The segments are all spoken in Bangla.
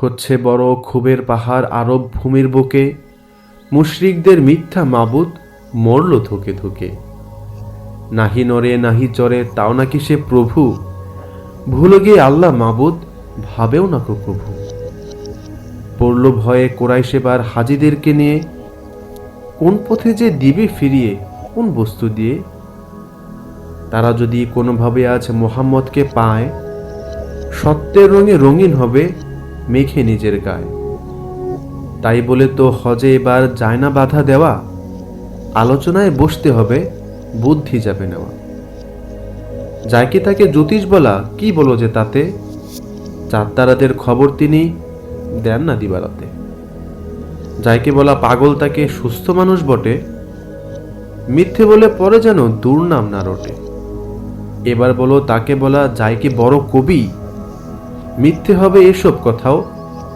হচ্ছে বড় ক্ষোভের পাহাড় আরব ভূমির বুকে। মুশরিকদের মিথ্যা মাবুদ মরল থুকে থুকে নাহি নরে নাহি চরে তাও নাকি সে প্রভু? ভুলে গিয়ে আল্লাহ মাবুদ ভাবেও না কো প্রভু। পড়ল ভয়ে কোরাই সেবার হাজিদেরকে নিয়ে, কোন পথে যে দিবে ফিরিয়ে, কোন বস্তু দিয়ে? তারা যদি কোনোভাবে আজ মোহাম্মদকে পায়, সত্যের রঙে রঙিন হবে মেঘে নিজের গায়ে। তাই বলে তো হজে এবার যায় না বাধা দেওয়া? আলোচনায় বসতে হবে, বুদ্ধি যাবে নেওয়া। যাকে তাকে জ্যোতিষ বলা? কি বলো যে তাতে? চাঁদতারাদের খবর তিনি দেন না দিবারাতে। যাইকে বলা পাগল তাকে সুস্থ মানুষ বটে? মিথ্যে বলে পরে যেন দুর্নাম না রটে। এবার বলো তাকে বলা যাইকে বড় কবি? মিথ্যে হবে এসব কথাও,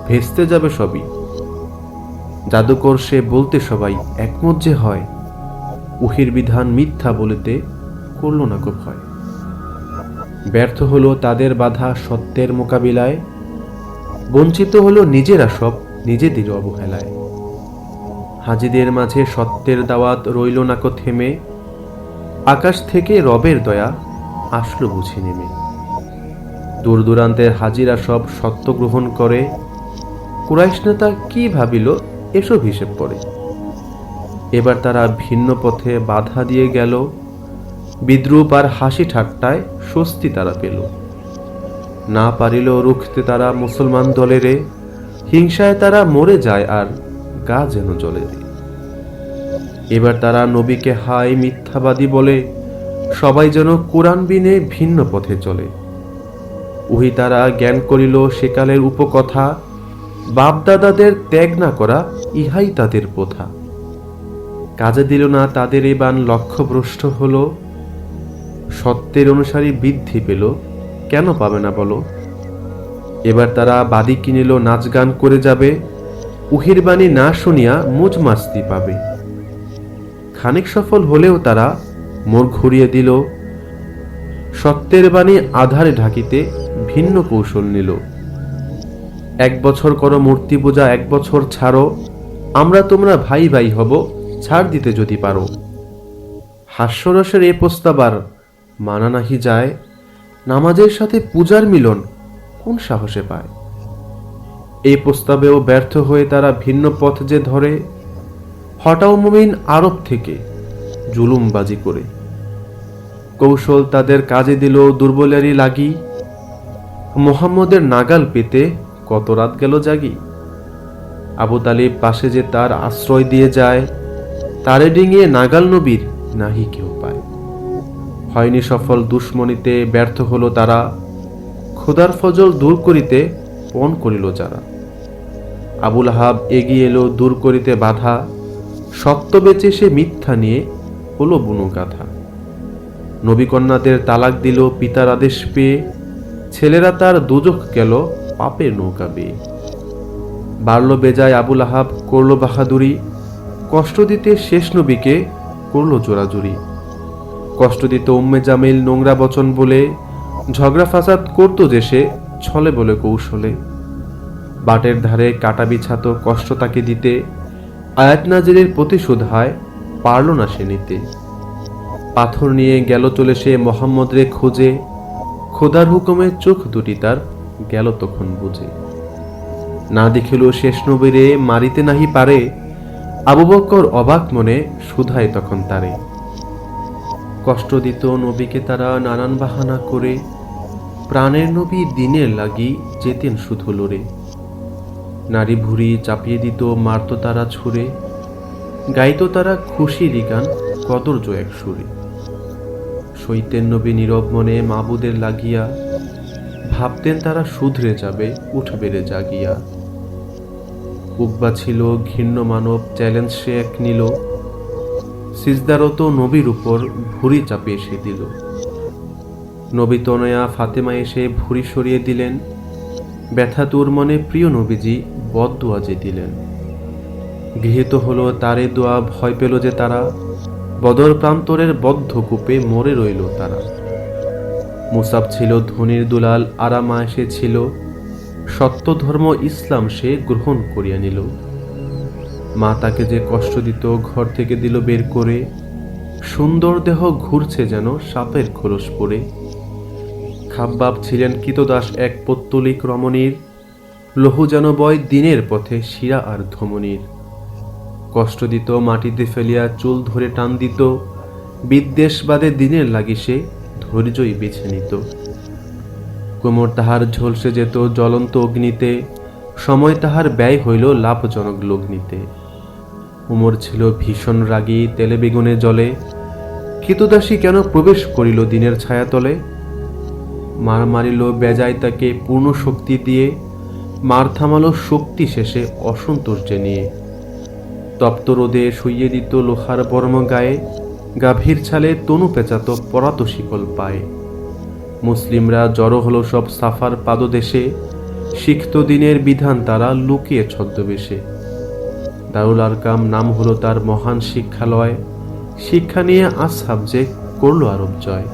ভেস্তে যাবে সবই। জাদুকর সে বলতে সবাই একমত যে হয়। উহির বিধান মিথ্যা বলিতে করল না কো ভয় ব্যর্থ হলো তাদের বাধা সত্যের মোকাবিলায়, বঞ্চিত হলো নিজেরা সব নিজেদের অবহেলায়। হাজিদের মাঝে সত্যের দাওয়াত রইল না কো থেমে আকাশ থেকে রবের দয়া আসলো বুঝে নেমে। দূর দূরান্তের হাজিরা সব সত্য গ্রহণ করে। কুরাইশ নেতা কি ভাবিল, এসব হিসেব করে। এবার তারা ভিন্ন পথে বাধা দিয়ে গেল। বিদ্রুপ আর হাসি ঠাট্টায় স্বস্তি তারা পেল। না পারিল রুখতে তারা মুসলমান দলেরে। হিংসায় তারা মরে যায় আর গা যেন জ্বলে এবার তারা নবীকে হাই মিথ্যাবাদী বলে। সবাই যেন কোরআন বিনে ভিন্ন পথে চলে। উহি তারা জ্ঞান করিল সেকালের উপকথা, বাপদাদাদের ত্যাগ না করা, ইহাই তাদের প্রথা। কাজে দিল না, তাদের এই বান লক্ষ্যভ্রষ্ট হলো। সত্যের অনুসারী বৃদ্ধি পেল, কেন পাবে না বলো? এবার তারা বাদি কিনিল নাচ গান করে যাবে। উহির বাণী না শুনিয়া মুজ মাস্তি পাবে। খানিক সফল হলেও তারা মোর ঘুরিয়ে দিল। সত্যের বাণী আধারে ঢাকিতে ভিন্ন কৌশল নিল। এক বছর করো মূর্তি পূজা, এক বছর ছাড়ো। আমরা তোমরা ভাই ভাই হব, ছাড় দিতে যদি পারো। হাস্যরসের এ প্রস্তাব আর মানা নাহি যায়। নামাজের সাথে পূজার মিলন কোন সাহসে পায়? এই প্রস্তাবেও ব্যর্থ হয়ে তারা ভিন্ন পথ যে ধরে, হটাও মুমিন আরব থেকে জুলুমবাজি করে। কৌশল তাদের কাজে দিল দুর্বলেরই লাগি। মোহাম্মদের নাগাল পেতে কত রাত গেল জাগি? আবু তালিব পাশে যে তার আশ্রয় দিয়ে যায়, তারে ডিঙিয়ে নাগাল নবীর নাহি কেউ পায়। হয়নি সফল দুশ্মনীতে ব্যর্থ হলো তারা, খোদার ফজল দূর করিতে পণ করিল যারা। আবুল হাব এগিয়ে এলো দূর করিতে বাধা সত্য বেচে সে মিথ্যা নিয়ে হলো বুনো গাথা নবীকন্যাদের তালাক দিল, পিতার আদেশ পেয়ে ছেলেরা তার দুজক গেল পাপের নৌকা বেয়ে। বাড়ল বেজায় আবুল আহাব, করল বাহাদুরি, কষ্ট দিতে শেষ নবীকে করল জোরাজুরি। কষ্ট দিত উম্মে জামিল নোংরা বচন বলে, ঝগড়া ফাসাদ করতো যে সে ছলে বলে কৌশলে। বাটের ধারে কাটা বিছাতো কষ্ট তাকে দিতে, আয়াত নাজিরের প্রতিশোধ হয় পারল না সে নিতে। পাথর নিয়ে গেল চলে সে মোহাম্মদ রে খোঁজে খোদার চোখ দুটি তার গেল তখন বুঝে। না দেখিল শেষ নবীরে মারিতে নাহি পারে, আবু বক্কর অবাক মনে শুধায় তখন তারে। কষ্ট দিত নবীকে তারা নানান বাহানা করে, প্রাণের নবী দিনের লাগি যেতেন শুধু লড়ে নারী ভুড়ি চাপিয়ে দিত, মারত তারা ছুঁড়ে, গাইত তারা খুশির গান কদর্য এক সুরে। সইতেন নবী নীরব মনে মাবুদের লাগিয়া ভাবতেন তারা শুধরে যাবে, উঠবে রে জাগিয়া। উকবা ছিল ঘৃণ্য মানব, চ্যালেঞ্জ সে এক নিল। সিজদারত নবীর উপর ভুরি চাপিয়ে সে দিল। নবী তনয়া ফাতেমা এসে ভুরি সরিয়ে দিলেন। ব্যথা তোর মনে প্রিয় নবীজি, বদদুয়া যে দিলেন। গৃহীত হলো তারে দোয়া, ভয় পেল যে তারা। বদর প্রান্তরের বদ্ধ কূপে মরে রইল তারা। মুসাব ছিল ধনির দুলাল আরামা এসেছিল সত্য ধর্ম ইসলাম সে গ্রহণ করিয়া নিল। মা তাকে যে কষ্ট দিত, ঘর থেকে দিল বের করে। সুন্দর দেহ ঘুরছে যেন সাপের খোলস পরে। খাব্বাব ছিলেন কিতদাস এক পত্তলিক রমণীর। লহু যেন বয় দিনের পথে শিরা আর ধমনির। কষ্ট দিত, মাটিতে ফেলিয়া চুল ধরে টান দিত। বিদ্বেষ বাদে দিনের লাগি সে ধৈর্যই বেছে নিত। কোমর তাহার ঝলসে যেত জ্বলন্ত অগ্নিতে, সময় তাহার ব্যয় হইল লাভজনক লগ্নিতে। উমর ছিল ভীষণ রাগী, তেলে বেগুনে জলে। কৃতদাসী কেন প্রবেশ করিল দিনের ছায়াতলে? মার মারিল বেজায় তাকে পূর্ণ শক্তি দিয়ে, মার থামালো শক্তি শেষে অসন্তোষে নিয়ে তপ্ত রোদে শুইয়ে দিত লোহার বর্ম গায়ে, গাভীর ছালে তনু পেঁচাত পরাত শিকল পায়ে। মুসলিমরা জড়ো হলো সব সাফার পাদদেশে শিখত দিনের বিধান তারা লুকিয়ে ছদ্মবেশে। দারুল আরকাম নাম হলো তার মহান শিক্ষালয়, শিক্ষা নিয়ে আসহাব যে করল আরব জয়।